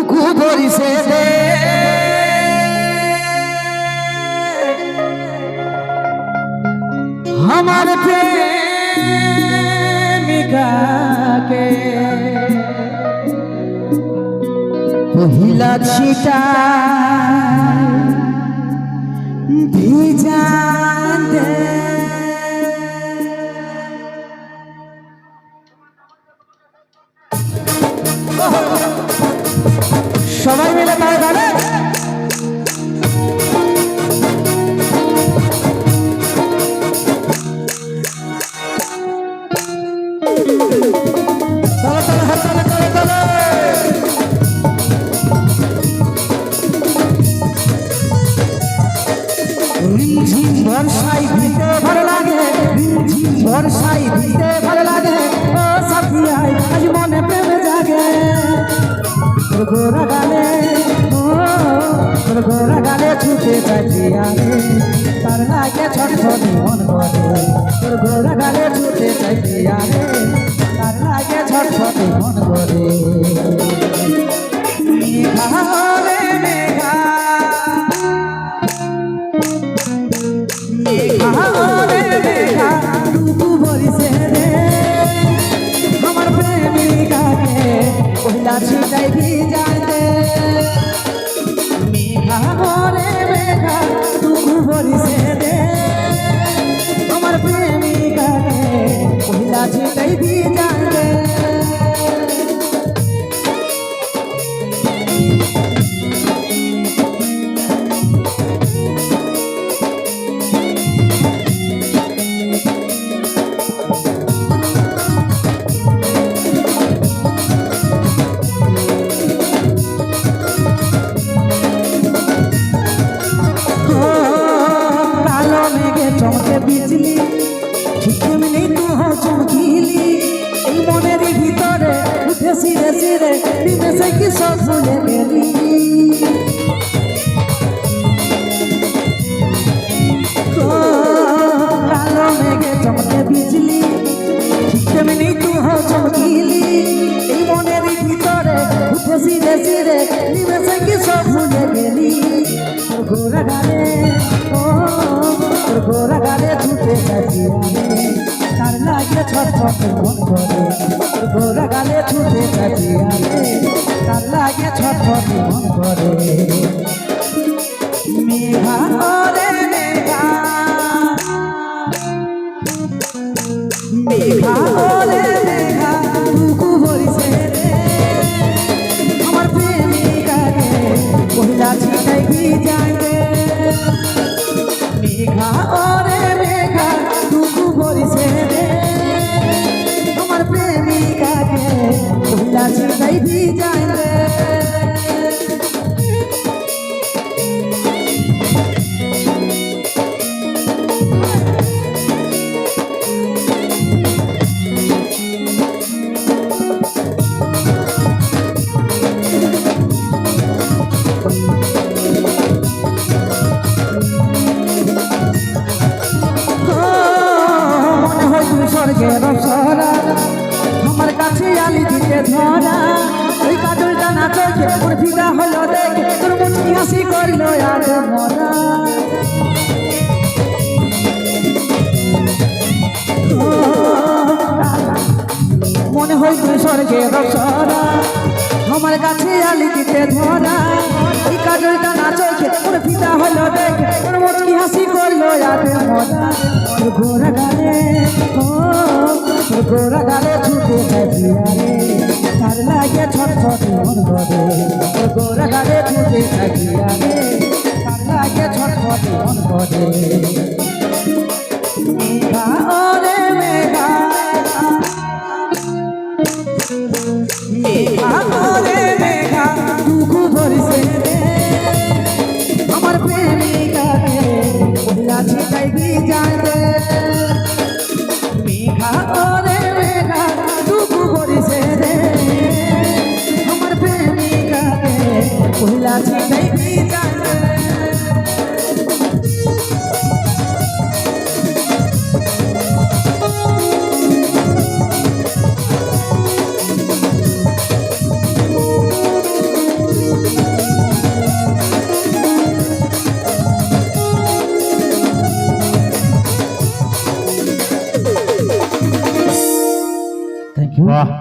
বুকু ভরিছে রে। আমার প্রেমিকাকে পহিলা ছিটা ভিজা দে। সবাই মিলে তাই গানে। বর্ষায় ভিতে ভালো লাগে আজ মনে প্রেমে জাগে ছুটে যাচ্ছি আমি তার লাগে ছটফট মন করে তোর গোরা গালে ছুটে যাচ্ছি আমি তার লাগে ছটফট মন করে আমার প্রেমিকাকে পহিলা ছিটাই ভিজাতে মেঘা রে মেঘা টুকু বলিছে আমার প্রেমিকাকে কহিলা জিতাই ভিজাতে চমকে বিজলি, ঠিক নেই তু চমকিলি। এই মনের ভিতরে উঠে সিরে সিরে নিমেষে কি সব ভুলে গেলি কালো মেঘে চমকে বিজলি, ঠিক নেই তু চমকিলি। এই মনের ভিতরে উঠে সিরে সিরে নিমেষে কি সব ভুলে গেলি ঘোরা গালে ঘোরা গালে ছুটে থাকি তার লাগে ছটফট মন করে। ঘোরা গালে ছুটে থাকি তার লাগে ছটফট মন করে। মেঘা মেঘা। মেঘা প্রেমিকাকে ওর ফিদা হলো দেখে তোর মুচকি হাসি করল আজ মরা মনে হয় তুমি স্বর্গের অপ্সরা আমার কাছে আলি দিতে ধরা ওই কাজলটা না চোখে ওর ফিদা হলো দেখে তোর মুচকি হাসি করল আজ মরা তোর গালে ও তোর গালে ছুটে আরে। তার লাগে ছট ছট মন করে তোর ঘোরা গালে থাকি আরে তার লাগে ছট ছট মন করে মেঘা, ওরে মেঘা। মেঘা, ওরে মেঘা দুঃখ ধরিছে আমার প্রেমিকাকে পহিলা ছিটাই ভিজাতে মেঘা الله